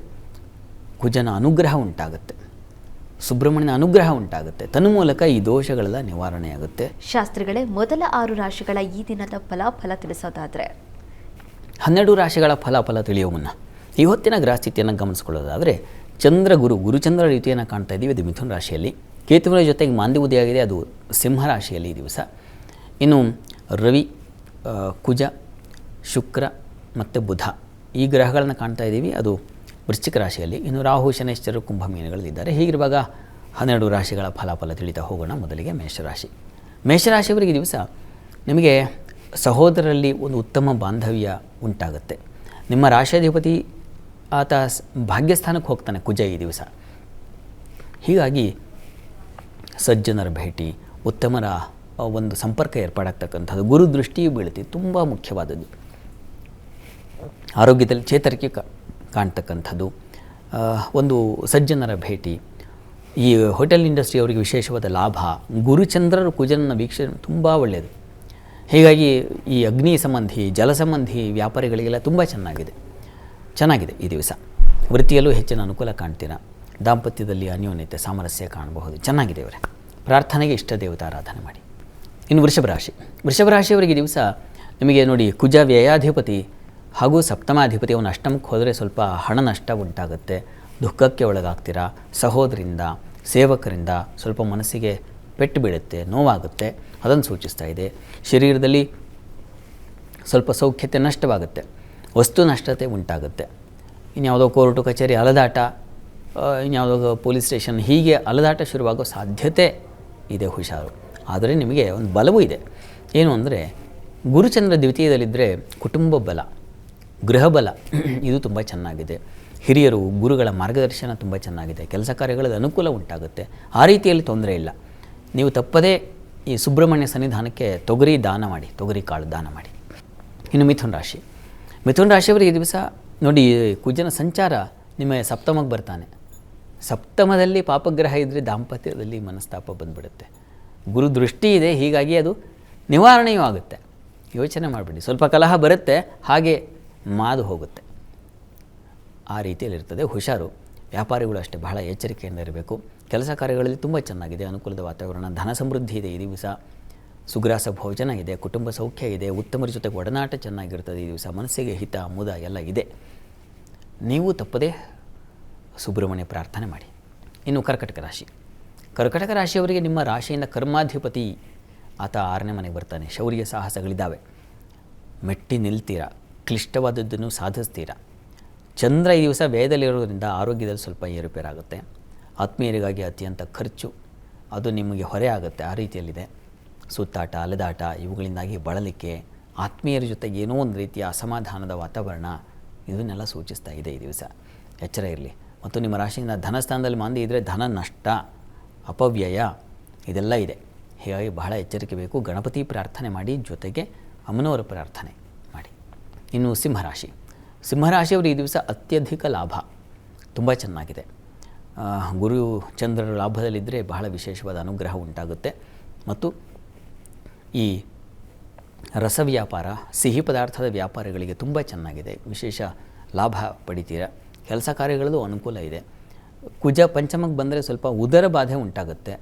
ಕುಜನ ಅನುಗ್ರಹ ಉಂಟಾಗುತ್ತೆ. ಸುಬ್ರಹ್ಮಣ್ಯನ ಅನುಗ್ರಹ ಉಂಟಾಗುತ್ತೆ. ತನ್ಮೂಲಕ ಈ ದೋಷಗಳೆಲ್ಲ ನಿವಾರಣೆಯಾಗುತ್ತೆ. ಶಾಸ್ತ್ರಿಗಳೇ ಮೊದಲ ಆರು ರಾಶಿಗಳ ಈ ದಿನದ ಫಲಾಫಲ ತಿಳಿಸೋದಾದರೆ? ಹನ್ನೆರಡು ರಾಶಿಗಳ ಫಲಾಫಲ ತಿಳಿಯೋ ಮುನ್ನ ಇವತ್ತಿನ ಹೊತ್ತಿನ ಗ್ರಹಸ್ಥಿತಿಯನ್ನು ಗಮನಿಸ್ಕೊಳ್ಳೋದಾದರೆ ಚಂದ್ರ ಗುರು ಗುರುಚಂದ್ರ ರೀತಿಯನ್ನು ಕಾಣ್ತಾ ಇದ್ದೀವಿ. ಅದು ಮಿಥುನ ರಾಶಿಯಲ್ಲಿ. ಕೇತುವಿನ ಜೊತೆಗೆ ಮಾಂದಿ ಉದಯಾಗಿದೆ ಅದು ಸಿಂಹ ರಾಶಿಯಲ್ಲಿ ಈ ದಿವಸ. ಇನ್ನು ರವಿ ಕುಜ ಶುಕ್ರ ಮತ್ತು ಬುಧ ಈ ಗ್ರಹಗಳನ್ನು ಕಾಣ್ತಾ ಇದ್ದೀವಿ. ಅದು ವೃಶ್ಚಿಕ ರಾಶಿಯಲ್ಲಿ ಇನ್ನು ರಾಹು ಶನೇಶ್ವರ ಕುಂಭ ಮೀನುಗಳಲ್ಲಿದ್ದಾರೆ. ಹೀಗಿರುವಾಗ ಹನ್ನೆರಡು ರಾಶಿಗಳ ಫಲಾಫಲ ತಿಳಿತಾ ಹೋಗೋಣ ಮೊದಲಿಗೆ ಮೇಷರಾಶಿ ಮೇಷರಾಶಿಯವರಿಗೆ ದಿವಸ ನಿಮಗೆ ಸಹೋದರರಲ್ಲಿ ಒಂದು ಉತ್ತಮ ಬಾಂಧವ್ಯ ಉಂಟಾಗುತ್ತೆ. ನಿಮ್ಮ ರಾಶಿಯಾಧಿಪತಿ ಆತ ಭಾಗ್ಯಸ್ಥಾನಕ್ಕೆ ಹೋಗ್ತಾನೆ ಕುಜ ಈ ದಿವಸ. ಹೀಗಾಗಿ ಸಜ್ಜನರ ಭೇಟಿ, ಉತ್ತಮರ ಒಂದು ಸಂಪರ್ಕ ಏರ್ಪಾಡಾಗ್ತಕ್ಕಂಥದ್ದು, ಗುರು ದೃಷ್ಟಿಯೂ ಬೀಳುತ್ತೆ. ತುಂಬ ಮುಖ್ಯವಾದದ್ದು. ಆರೋಗ್ಯದಲ್ಲಿ ಚೇತರಿಕೆ ಕಾಣ್ತಕ್ಕಂಥದ್ದು. ಒಂದು ಸಜ್ಜನರ ಭೇಟಿ. ಈ ಹೋಟೆಲ್ ಇಂಡಸ್ಟ್ರಿ ಅವರಿಗೆ ವಿಶೇಷವಾದ ಲಾಭ. ಗುರುಚಂದ್ರರು ಕುಜನ ವೀಕ್ಷಣೆ ತುಂಬ ಒಳ್ಳೆಯದು. ಹೀಗಾಗಿ ಈ ಅಗ್ನಿ ಸಂಬಂಧಿ, ಜಲ ಸಂಬಂಧಿ ವ್ಯಾಪಾರಿಗಳಿಗೆಲ್ಲ ತುಂಬ ಚೆನ್ನಾಗಿದೆ. ಚೆನ್ನಾಗಿದೆ ಈ ದಿವಸ. ವೃತ್ತಿಯಲ್ಲೂ ಹೆಚ್ಚಿನ ಅನುಕೂಲ ಕಾಣ್ತೀರಾ? ದಾಂಪತ್ಯದಲ್ಲಿ ಅನ್ಯೋನ್ಯತೆ, ಸಾಮರಸ್ಯ ಕಾಣಬಹುದು. ಚೆನ್ನಾಗಿದೆ ಇವರೇ. ಪ್ರಾರ್ಥನೆಗೆ ಇಷ್ಟ ದೇವತಾ ಆರಾಧನೆ ಮಾಡಿ. ಇನ್ನು ವೃಷಭ ರಾಶಿ. ವೃಷಭ ರಾಶಿಯವರಿಗೆ ದಿವಸ ನಿಮಗೆ ನೋಡಿ ಕುಜ ವ್ಯಯಾಧಿಪತಿ ಹಾಗೂ ಸಪ್ತಮಾಧಿಪತಿ ಅವನು ಅಷ್ಟಮಕ್ಕೆ ಹೋದರೆ ಸ್ವಲ್ಪ ಹಣ ನಷ್ಟ ಉಂಟಾಗುತ್ತೆ. ದುಃಖಕ್ಕೆ ಒಳಗಾಗ್ತೀರಾ? ಸಹೋದರಿಂದ, ಸೇವಕರಿಂದ ಸ್ವಲ್ಪ ಮನಸ್ಸಿಗೆ ಪೆಟ್ಟು ಬೀಳುತ್ತೆ, ನೋವಾಗುತ್ತೆ. ಅದನ್ನು ಸೂಚಿಸ್ತಾ ಇದೆ. ಶರೀರದಲ್ಲಿ ಸ್ವಲ್ಪ ಸೌಖ್ಯತೆ ನಷ್ಟವಾಗುತ್ತೆ. ವಸ್ತು ನಷ್ಟತೆ ಉಂಟಾಗುತ್ತೆ. ಇನ್ಯಾವುದೋ ಕೋರ್ಟು ಕಚೇರಿ ಅಲದಾಟ ಇನ್ಯಾವುದೋ ಪೊಲೀಸ್ ಸ್ಟೇಷನ್ ಹೀಗೆ ಅಲದಾಟ ಶುರುವಾಗೋ ಸಾಧ್ಯತೆ ಇದೆ ಹುಷಾರು. ಆದರೆ ನಿಮಗೆ ಒಂದು ಬಲವೂ ಇದೆ. ಏನು ಅಂದರೆ, ಗುರುಚಂದ್ರ ದ್ವಿತೀಯದಲ್ಲಿದ್ದರೆ ಕುಟುಂಬ ಬಲ. ಗೃಹ ಬಲ ಇದು ತುಂಬ ಚೆನ್ನಾಗಿದೆ. ಹಿರಿಯರು, ಗುರುಗಳ ಮಾರ್ಗದರ್ಶನ ತುಂಬ ಚೆನ್ನಾಗಿದೆ. ಕೆಲಸ ಕಾರ್ಯಗಳಲ್ಲಿ ಅನುಕೂಲ ಉಂಟಾಗುತ್ತೆ. ಆ ರೀತಿಯಲ್ಲಿ ತೊಂದರೆ ಇಲ್ಲ. ನೀವು ತಪ್ಪದೇ ಈ ಸುಬ್ರಹ್ಮಣ್ಯ ಸನ್ನಿಧಾನಕ್ಕೆ ತೊಗರಿ ದಾನ ಮಾಡಿ, ತೊಗರಿ ಕಾಳು ದಾನ ಮಾಡಿ. ಇನ್ನು ಮಿಥುನ್ ರಾಶಿ. ಮಿಥುನ್ ರಾಶಿಯವರಿಗೆ ಈ ದಿವಸ ನೋಡಿ ಕುಜನ ಸಂಚಾರ ನಿಮ್ಮ ಸಪ್ತಮಕ್ಕೆ ಬರ್ತಾನೆ. ಸಪ್ತಮದಲ್ಲಿ ಪಾಪಗ್ರಹ ಇದ್ದರೆ ದಾಂಪತ್ಯದಲ್ಲಿ ಮನಸ್ತಾಪ ಬಂದ್ಬಿಡುತ್ತೆ. ಗುರು ದೃಷ್ಟಿ ಇದೆ, ಹೀಗಾಗಿ ಅದು ನಿವಾರಣೆಯೂ ಆಗುತ್ತೆ. ಯೋಚನೆ ಮಾಡಿಬಿಡಿ. ಸ್ವಲ್ಪ ಕಲಹ ಬರುತ್ತೆ, ಹಾಗೆ ಮಾದು ಹೋಗುತ್ತೆ. ಆ ರೀತಿಯಲ್ಲಿರ್ತದೆ. ಹುಷಾರು. ವ್ಯಾಪಾರಿಗಳು ಅಷ್ಟೇ ಬಹಳ ಎಚ್ಚರಿಕೆಯಿಂದ ಇರಬೇಕು. ಕೆಲಸ ಕಾರ್ಯಗಳಲ್ಲಿ ತುಂಬ ಚೆನ್ನಾಗಿದೆ. ಅನುಕೂಲದ ವಾತಾವರಣ, ಧನ ಸಮೃದ್ಧಿ ಇದೆ ಈ ದಿವಸ. ಸುಗ್ರಾಸ ಭೋಜನ ಇದೆ. ಕುಟುಂಬ ಸೌಖ್ಯ ಇದೆ. ಉತ್ತಮರ ಜೊತೆಗೆ ಒಡನಾಟ ಚೆನ್ನಾಗಿರ್ತದೆ. ಈ ದಿವಸ ಮನಸ್ಸಿಗೆ ಹಿತ, ಮುದ ಎಲ್ಲ ಇದೆ. ನೀವು ತಪ್ಪದೇ ಸುಬ್ರಹ್ಮಣ್ಯ ಪ್ರಾರ್ಥನೆ ಮಾಡಿ. ಇನ್ನು ಕರ್ಕಟಕ ರಾಶಿ. ಕರ್ಕಟಕ ರಾಶಿಯವರಿಗೆ ನಿಮ್ಮ ರಾಶಿಯಿಂದ ಕರ್ಮಾಧಿಪತಿ ಆತ ಆರನೇ ಮನೆಗೆ ಬರ್ತಾನೆ. ಶೌರ್ಯ ಸಾಹಸಗಳಿದ್ದಾವೆ. ಮೆಟ್ಟಿ ನಿಲ್ತೀರ? ಕ್ಲಿಷ್ಟವಾದದ್ದನ್ನು ಸಾಧಿಸ್ತೀರಾ? ಚಂದ್ರ ಈ ದಿವಸ ವ್ಯಯದಲ್ಲಿರೋದ್ರಿಂದ ಆರೋಗ್ಯದಲ್ಲಿ ಸ್ವಲ್ಪ ಏರುಪೇರಾಗುತ್ತೆ. ಆತ್ಮೀಯರಿಗಾಗಿ ಅತ್ಯಂತ ಖರ್ಚು. ಅದು ನಿಮಗೆ ಹೊರೆ ಆಗುತ್ತೆ, ಆ ರೀತಿಯಲ್ಲಿದೆ. ಸುತ್ತಾಟ, ಅಲೆದಾಟ ಇವುಗಳಿಂದಾಗಿ ಬಳಲಿಕೆ, ಆತ್ಮೀಯರ ಜೊತೆಗೆ ಏನೋ ಒಂದು ರೀತಿಯ ಅಸಮಾಧಾನದ ವಾತಾವರಣ ಇದನ್ನೆಲ್ಲ ಸೂಚಿಸ್ತಾ ಇದೆ ಈ ದಿವಸ. ಎಚ್ಚರ ಇರಲಿ. ಮತ್ತು ನಿಮ್ಮ ರಾಶಿಯಿಂದ ಧನಸ್ಥಾನದಲ್ಲಿ ಮಾಂದಿ ಇದ್ದರೆ ಧನ ನಷ್ಟ, ಅಪವ್ಯಯ ಇದೆಲ್ಲ ಇದೆ. ಹೀಗಾಗಿ ಬಹಳ ಎಚ್ಚರಿಕೆ ಬೇಕು. ಗಣಪತಿ ಪ್ರಾರ್ಥನೆ ಮಾಡಿ ಜೊತೆಗೆ ಅಮ್ಮನವರ ಪ್ರಾರ್ಥನೆ. ಇನ್ನು ಸಿಂಹರಾಶಿ. ಸಿಂಹರಾಶಿಯವರು ಈ ದಿವಸ ಅತ್ಯಧಿಕ ಲಾಭ. ತುಂಬ ಚೆನ್ನಾಗಿದೆ. ಗುರು ಚಂದ್ರರ ಲಾಭದಲ್ಲಿದ್ದರೆ ಬಹಳ ವಿಶೇಷವಾದ ಅನುಗ್ರಹ ಉಂಟಾಗುತ್ತೆ. ಮತ್ತು ಈ ರಸ ವ್ಯಾಪಾರ, ಸಿಹಿ ಪದಾರ್ಥದ ವ್ಯಾಪಾರಗಳಿಗೆ ತುಂಬ ಚೆನ್ನಾಗಿದೆ. ವಿಶೇಷ ಲಾಭ ಪಡಿತೀರ? ಕೆಲಸ ಕಾರ್ಯಗಳಲ್ಲೂ ಅನುಕೂಲ ಇದೆ. ಕುಜ ಪಂಚಮಕ್ಕೆ ಬಂದರೆ ಸ್ವಲ್ಪ ಉದರ ಬಾಧೆ ಉಂಟಾಗುತ್ತೆ.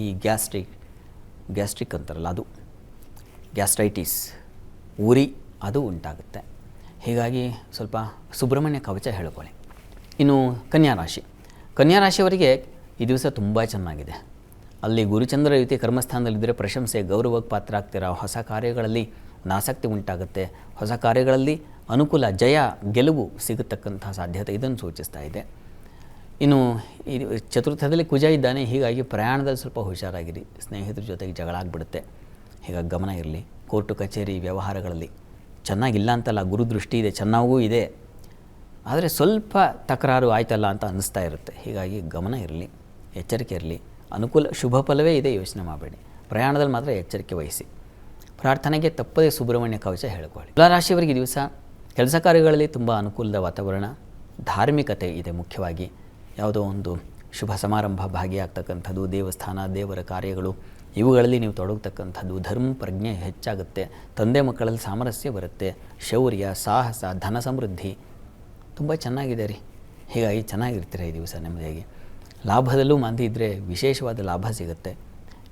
ಈ ಗ್ಯಾಸ್ಟ್ರಿಕ್ ಗ್ಯಾಸ್ಟ್ರಿಕ್ ಅಂತಾರಲ್ಲ ಅದು. ಗ್ಯಾಸ್ಟ್ರೈಟಿಸ್, ಉರಿ ಅದು ಉಂಟಾಗುತ್ತೆ. ಹೀಗಾಗಿ ಸ್ವಲ್ಪ ಸುಬ್ರಹ್ಮಣ್ಯ ಕವಚ ಹೇಳ್ಕೊಳ್ಳಿ. ಇನ್ನು ಕನ್ಯಾ ರಾಶಿ. ಕನ್ಯಾ ರಾಶಿಯವರಿಗೆ ಈ ದಿವಸ ತುಂಬ ಚೆನ್ನಾಗಿದೆ. ಅಲ್ಲಿ ಗುರುಚಂದ್ರ ಯುತಿ ಕರ್ಮಸ್ಥಾನದಲ್ಲಿದ್ದರೆ ಪ್ರಶಂಸೆ, ಗೌರವಕ್ಕೆ ಪಾತ್ರ ಆಗ್ತೀರಾ ಹೊಸ ಕಾರ್ಯಗಳಲ್ಲಿ ನಾಸಕ್ತಿ ಉಂಟಾಗುತ್ತೆ. ಹೊಸ ಕಾರ್ಯಗಳಲ್ಲಿ ಅನುಕೂಲ, ಜಯ, ಗೆಲುವು ಸಿಗತಕ್ಕಂತಹ ಸಾಧ್ಯತೆ ಇದನ್ನು ಸೂಚಿಸ್ತಾ ಇದೆ. ಇನ್ನು ಇದು ಚತುರ್ಥದಲ್ಲಿ ಕುಜ ಇದ್ದಾನೆ, ಹೀಗಾಗಿ ಪ್ರಯಾಣದಲ್ಲಿ ಸ್ವಲ್ಪ ಹುಷಾರಾಗಿರಿ. ಸ್ನೇಹಿತರ ಜೊತೆಗೆ ಜಗಳ ಆಗಿಬಿಡುತ್ತೆ. ಹೀಗಾಗಿ ಗಮನ ಇರಲಿ. ಕೋರ್ಟು, ಕಚೇರಿ, ವ್ಯವಹಾರಗಳಲ್ಲಿ ಚೆನ್ನಾಗಿಲ್ಲ ಅಂತಲ್ಲ, ಗುರುದೃಷ್ಟಿ ಇದೆ, ಚೆನ್ನಾಗೂ ಇದೆ. ಆದರೆ ಸ್ವಲ್ಪ ತಕರಾರು ಆಯ್ತಲ್ಲ ಅಂತ ಅನ್ನಿಸ್ತಾ ಇರುತ್ತೆ. ಹೀಗಾಗಿ ಗಮನ ಇರಲಿ, ಎಚ್ಚರಿಕೆ ಇರಲಿ. ಅನುಕೂಲ, ಶುಭ ಫಲವೇ ಇದೆ, ಯೋಚನೆ ಮಾಡಬೇಡಿ. ಪ್ರಯಾಣದಲ್ಲಿ ಮಾತ್ರ ಎಚ್ಚರಿಕೆ ವಹಿಸಿ. ಪ್ರಾರ್ಥನೆಗೆ ತಪ್ಪದೇ ಸುಬ್ರಹ್ಮಣ್ಯ ಕವಚ ಹೇಳ್ಕೊಳ್ಳಿ. ತುಲಾರಾಶಿಯವರಿಗೆ ದಿವಸ ಕೆಲಸ ಕಾರ್ಯಗಳಲ್ಲಿ ತುಂಬ ಅನುಕೂಲದ ವಾತಾವರಣ, ಧಾರ್ಮಿಕತೆ ಇದೆ ಮುಖ್ಯವಾಗಿ. ಯಾವುದೋ ಒಂದು ಶುಭ ಸಮಾರಂಭ ಭಾಗಿಯಾಗ್ತಕ್ಕಂಥದ್ದು, ದೇವಸ್ಥಾನ, ದೇವರ ಕಾರ್ಯಗಳು ಇವುಗಳಲ್ಲಿ ನೀವು ತೊಡಗತಕ್ಕಂಥದ್ದು ಧರ್ಮ ಪ್ರಜ್ಞೆ ಹೆಚ್ಚಾಗುತ್ತೆ. ತಂದೆ ಮಕ್ಕಳಲ್ಲಿ ಸಾಮರಸ್ಯ ಬರುತ್ತೆ. ಶೌರ್ಯ, ಸಾಹಸ, ಧನ ಸಮೃದ್ಧಿ ತುಂಬ ಚೆನ್ನಾಗಿದೆ ರೀ. ಹೀಗಾಗಿ ಚೆನ್ನಾಗಿರ್ತೀರ ಈ ದಿವಸ ನೆಮ್ಮದಿಯಾಗಿ. ಲಾಭದಲ್ಲೂ ಮಂದಿ ಇದ್ದರೆ ವಿಶೇಷವಾದ ಲಾಭ ಸಿಗುತ್ತೆ.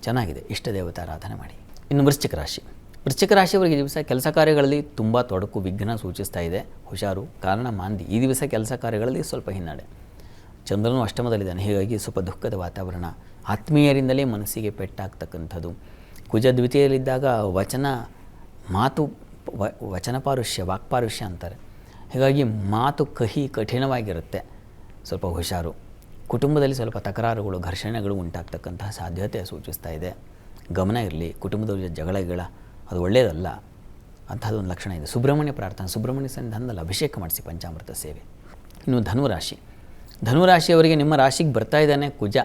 ಚೆನ್ನಾಗಿದೆ. ಇಷ್ಟ ದೇವತಾರಾಧನೆ ಮಾಡಿ. ಇನ್ನು ವೃಶ್ಚಿಕ ರಾಶಿ. ವೃಶ್ಚಿಕ ರಾಶಿಯವರಿಗೆ ದಿವಸ ಕೆಲಸ ಕಾರ್ಯಗಳಲ್ಲಿ ತುಂಬ ತೊಡಕು, ವಿಘ್ನ ಸೂಚಿಸ್ತಾ ಇದೆ. ಹುಷಾರು, ಕಾರಣ, ಮಾಂದಿ. ಈ ದಿವಸ ಕೆಲಸ ಕಾರ್ಯಗಳಲ್ಲಿ ಸ್ವಲ್ಪ ಹಿನ್ನಡೆ. ಚಂದ್ರನು ಅಷ್ಟಮದಲ್ಲಿದ್ದಾನೆ. ಹೀಗಾಗಿ ಸ್ವಲ್ಪ ದುಃಖದ ವಾತಾವರಣ. ಆತ್ಮೀಯರಿಂದಲೇ ಮನಸ್ಸಿಗೆ ಪೆಟ್ಟಾಗ್ತಕ್ಕಂಥದ್ದು. ಕುಜ ದ್ವಿತೀಯಲ್ಲಿದ್ದಾಗ ವಚನ ಮಾತು ವಚನ ಪಾರುಷ್ಯ, ವಾಕ್ಪಾರುಷ್ಯ ಅಂತಾರೆ. ಹೀಗಾಗಿ ಮಾತು ಕಹಿ ಕಠಿಣವಾಗಿರುತ್ತೆ. ಸ್ವಲ್ಪ ಹುಷಾರು. ಕುಟುಂಬದಲ್ಲಿ ಸ್ವಲ್ಪ ತಕರಾರುಗಳು, ಘರ್ಷಣೆಗಳು ಉಂಟಾಗ್ತಕ್ಕಂತಹ ಸಾಧ್ಯತೆ ಸೂಚಿಸ್ತಾ ಇದೆ. ಗಮನ ಇರಲಿ, ಕುಟುಂಬದವ್ರ ಜಗಳಗಳ ಅದು ಒಳ್ಳೆಯದಲ್ಲ ಅಂಥದ್ದೊಂದು ಲಕ್ಷಣ ಇದೆ. ಸುಬ್ರಹ್ಮಣ್ಯ ಪ್ರಾರ್ಥನೆ, ಸುಬ್ರಹ್ಮಣ್ಯ ಸನ್ನಿಧಾನದಲ್ಲಿ ಅಭಿಷೇಕ ಮಾಡಿಸಿ ಪಂಚಾಮೃತ ಸೇವೆ. ಇನ್ನು ಧನುರಾಶಿ. ಧನುರಾಶಿಯವರಿಗೆ ನಿಮ್ಮ ರಾಶಿಗೆ ಬರ್ತಾ ಇದ್ದಾನೆ ಕುಜ.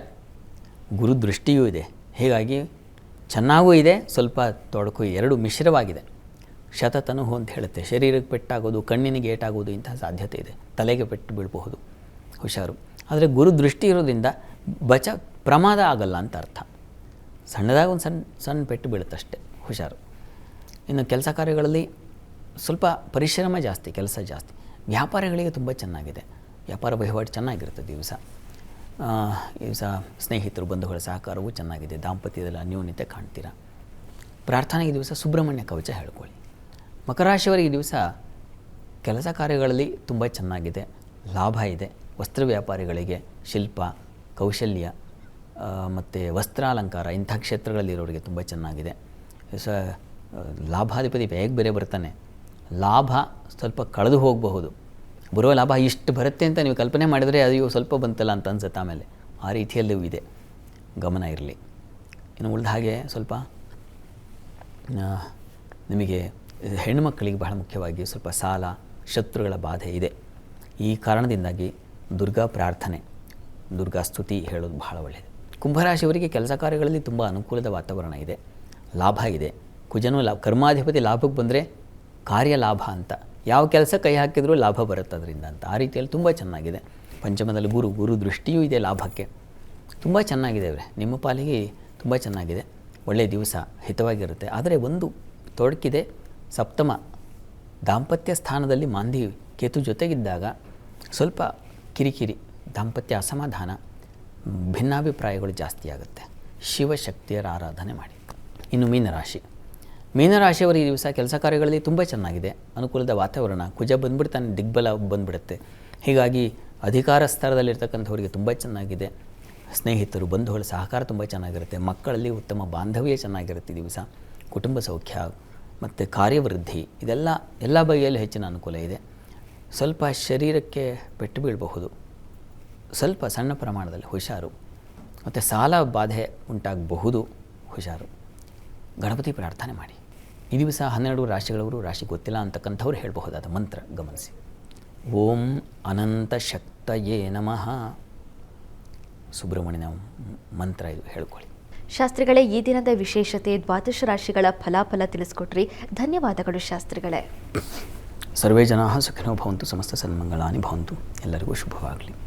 ಗುರು ದೃಷ್ಟಿಯೂ ಇದೆ. ಹೀಗಾಗಿ ಚೆನ್ನಾಗೂ ಇದೆ, ಸ್ವಲ್ಪ ತೊಡಕು ಎರಡು ಮಿಶ್ರವಾಗಿದೆ. ಶತತನುಹು ಅಂತ ಹೇಳುತ್ತೆ. ಶರೀರಕ್ಕೆ ಪೆಟ್ಟಾಗೋದು, ಕಣ್ಣಿನಿಗೆ ಏಟಾಗೋದು ಇಂತಹ ಸಾಧ್ಯತೆ ಇದೆ. ತಲೆಗೆ ಪೆಟ್ಟು ಬೀಳಬಹುದು, ಹುಷಾರು. ಆದರೆ ಗುರು ದೃಷ್ಟಿ ಇರೋದ್ರಿಂದ ಬಚ ಪ್ರಮಾದ ಆಗಲ್ಲ ಅಂತ ಅರ್ಥ. ಸಣ್ಣದಾಗ ಒಂದು ಸಣ್ಣ ಸಣ್ಣ ಪೆಟ್ಟು ಬೀಳುತ್ತಷ್ಟೇ, ಹುಷಾರು. ಇನ್ನು ಕೆಲಸ ಕಾರ್ಯಗಳಲ್ಲಿ ಸ್ವಲ್ಪ ಪರಿಶ್ರಮ ಜಾಸ್ತಿ, ಕೆಲಸ ಜಾಸ್ತಿ. ವ್ಯಾಪಾರಗಳಿಗೆ ತುಂಬ ಚೆನ್ನಾಗಿದೆ. ವ್ಯಾಪಾರ ವಹಿವಾಟು ಚೆನ್ನಾಗಿರುತ್ತೆ ದಿವಸ. ದಿವಸ ಸ್ನೇಹಿತರು, ಬಂಧುಗಳ ಸಹಕಾರವೂ ಚೆನ್ನಾಗಿದೆ. ದಾಂಪತ್ಯದಲ್ಲಿ ಅನ್ಯೋನ್ಯತೆ ಕಾಣ್ತೀರಾ? ಪ್ರಾರ್ಥನೆಗೆ ಈ ದಿವಸ ಸುಬ್ರಹ್ಮಣ್ಯ ಕವಚ ಹೇಳ್ಕೊಳ್ಳಿ. ಮಕರಾಶಿಯವರಿಗೆ ಈ ದಿವಸ ಕೆಲಸ ಕಾರ್ಯಗಳಲ್ಲಿ ತುಂಬ ಚೆನ್ನಾಗಿದೆ. ಲಾಭ ಇದೆ. ವಸ್ತ್ರ ವ್ಯಾಪಾರಿಗಳಿಗೆ ಶಿಲ್ಪ, ಕೌಶಲ್ಯ ಮತ್ತು ವಸ್ತ್ರಾಲಂಕಾರ ಇಂಥ ಕ್ಷೇತ್ರಗಳಲ್ಲಿರೋರಿಗೆ ತುಂಬ ಚೆನ್ನಾಗಿದೆ. ಸ ಲಾಭಾಧಿಪತಿ ಬೇಗ ಬೇರೆ ಬರ್ತಾನೆ. ಲಾಭ ಸ್ವಲ್ಪ ಕಳೆದು ಹೋಗಬಹುದು. ಬರುವ ಲಾಭ ಇಷ್ಟು ಬರುತ್ತೆ ಅಂತ ನೀವು ಕಲ್ಪನೆ ಮಾಡಿದರೆ ಅದು ಸ್ವಲ್ಪ ಬಂತಲ್ಲ ಅಂತ ಅನ್ಸುತ್ತೆ ಆಮೇಲೆ. ಆ ರೀತಿಯಲ್ಲೂ ಇದೆ. ಗಮನ ಇರಲಿ. ಇನ್ನು ಉಳಿದ ಹಾಗೆ ಸ್ವಲ್ಪ ನಿಮಗೆ ಹೆಣ್ಣುಮಕ್ಕಳಿಗೆ ಬಹಳ ಮುಖ್ಯವಾಗಿ ಸ್ವಲ್ಪ ಸಾಲ, ಶತ್ರುಗಳ ಬಾಧೆ ಇದೆ. ಈ ಕಾರಣದಿಂದಾಗಿ ದುರ್ಗಾ ಪ್ರಾರ್ಥನೆ, ದುರ್ಗಾ ಸ್ತುತಿ ಹೇಳೋದು ಬಹಳ ಒಳ್ಳೆಯದು ಕುಂಭರಾಶಿಯವರಿಗೆ ಕೆಲಸ ಕಾರ್ಯಗಳಲ್ಲಿ ತುಂಬ ಅನುಕೂಲದ ವಾತಾವರಣ ಇದೆ. ಲಾಭ ಇದೆ. ಕುಜನೂ ಲಾಭ ಕರ್ಮಾಧಿಪತಿ ಲಾಭಕ್ಕೆ ಬಂದರೆ ಕಾರ್ಯ ಲಾಭ ಅಂತ. ಯಾವ ಕೆಲಸ ಕೈ ಹಾಕಿದರೂ ಲಾಭ ಬರುತ್ತೆ ಅದರಿಂದ ಅಂತ. ಆ ರೀತಿಯಲ್ಲಿ ತುಂಬ ಚೆನ್ನಾಗಿದೆ. ಪಂಚಮದಲ್ಲಿ ಗುರು ಗುರು ದೃಷ್ಟಿಯೂ ಇದೆ ಲಾಭಕ್ಕೆ. ತುಂಬ ಚೆನ್ನಾಗಿದೆ ಅವರೇ. ನಿಮ್ಮ ಪಾಲಿಗೆ ತುಂಬ ಚೆನ್ನಾಗಿದೆ. ಒಳ್ಳೆಯ ದಿವಸ ಹಿತವಾಗಿರುತ್ತೆ. ಆದರೆ ಒಂದು ತೊಡಕಿದೆ. ಸಪ್ತಮ ದಾಂಪತ್ಯ ಸ್ಥಾನದಲ್ಲಿ ಮಾಂದಿ ಕೇತು ಜೊತೆಗಿದ್ದಾಗ ಸ್ವಲ್ಪ ಕಿರಿಕಿರಿ, ದಾಂಪತ್ಯ ಅಸಮಾಧಾನ, ಭಿನ್ನಾಭಿಪ್ರಾಯಗಳು ಜಾಸ್ತಿ ಆಗುತ್ತೆ. ಶಿವಶಕ್ತಿಯರ ಆರಾಧನೆ ಮಾಡಿ. ಇನ್ನು ಮೀನರಾಶಿ. ಮೀನರಾಶಿಯವರು ಈ ದಿವಸ ಕೆಲಸ ಕಾರ್ಯಗಳಲ್ಲಿ ತುಂಬ ಚೆನ್ನಾಗಿದೆ. ಅನುಕೂಲದ ವಾತಾವರಣ, ಕುಜ ಬಂದ್ಬಿಡ್ತಾನೆ, ದಿಗ್ಬಲ ಬಂದ್ಬಿಡುತ್ತೆ. ಹೀಗಾಗಿ ಅಧಿಕಾರ ಸ್ತರದಲ್ಲಿರ್ತಕ್ಕಂಥವರಿಗೆ ತುಂಬ ಚೆನ್ನಾಗಿದೆ. ಸ್ನೇಹಿತರು, ಬಂಧುಗಳ ಸಹಕಾರ ತುಂಬ ಚೆನ್ನಾಗಿರುತ್ತೆ. ಮಕ್ಕಳಲ್ಲಿ ಉತ್ತಮ ಬಾಂಧವ್ಯ ಚೆನ್ನಾಗಿರುತ್ತೆ ದಿವಸ. ಕುಟುಂಬ ಸೌಖ್ಯ ಮತ್ತು ಕಾರ್ಯವೃದ್ಧಿ, ಇದೆಲ್ಲ ಎಲ್ಲ ಬಗೆಯಲ್ಲಿ ಹೆಚ್ಚಿನ ಅನುಕೂಲ ಇದೆ. ಸ್ವಲ್ಪ ಶರೀರಕ್ಕೆ ಪೆಟ್ಟು ಬೀಳಬಹುದು. ಸ್ವಲ್ಪ ಸಣ್ಣ ಪ್ರಮಾಣದಲ್ಲಿ ಹುಷಾರು. ಮತ್ತು ಸಾಲ ಬಾಧೆ ಉಂಟಾಗಬಹುದು. ಹುಷಾರು. ಗಣಪತಿ ಪ್ರಾರ್ಥನೆ ಮಾಡಿ. ಈ ದಿವಸ ಹನ್ನೆರಡು ರಾಶಿಗಳವರು ರಾಶಿ ಗೊತ್ತಿಲ್ಲ ಅಂತಕ್ಕಂಥವ್ರು ಹೇಳಬಹುದಾದ ಮಂತ್ರ ಗಮನಿಸಿ. ಓಂ ಅನಂತ ಶಕ್ತಯೇ ನಮಃ. ಸುಬ್ರಹ್ಮಣ್ಯನ ಮಂತ್ರ ಇದು ಹೇಳ್ಕೊಳ್ಳಿ. ಶಾಸ್ತ್ರಿಗಳೇ ಈ ದಿನದ ವಿಶೇಷತೆ ದ್ವಾದಶ ರಾಶಿಗಳ ಫಲಾಫಲ ತಿಳಿಸ್ಕೊಟ್ರಿ. ಧನ್ಯವಾದಗಳು ಶಾಸ್ತ್ರಿಗಳೇ. ಸರ್ವೇ ಜನಾ ಸುಖಿನೋ ಭವಂತು ಸಮಸ್ತ ಸನ್ಮಂಗಳಾನಿ ಭವಂತು. ಎಲ್ಲರಿಗೂ ಶುಭವಾಗಲಿ.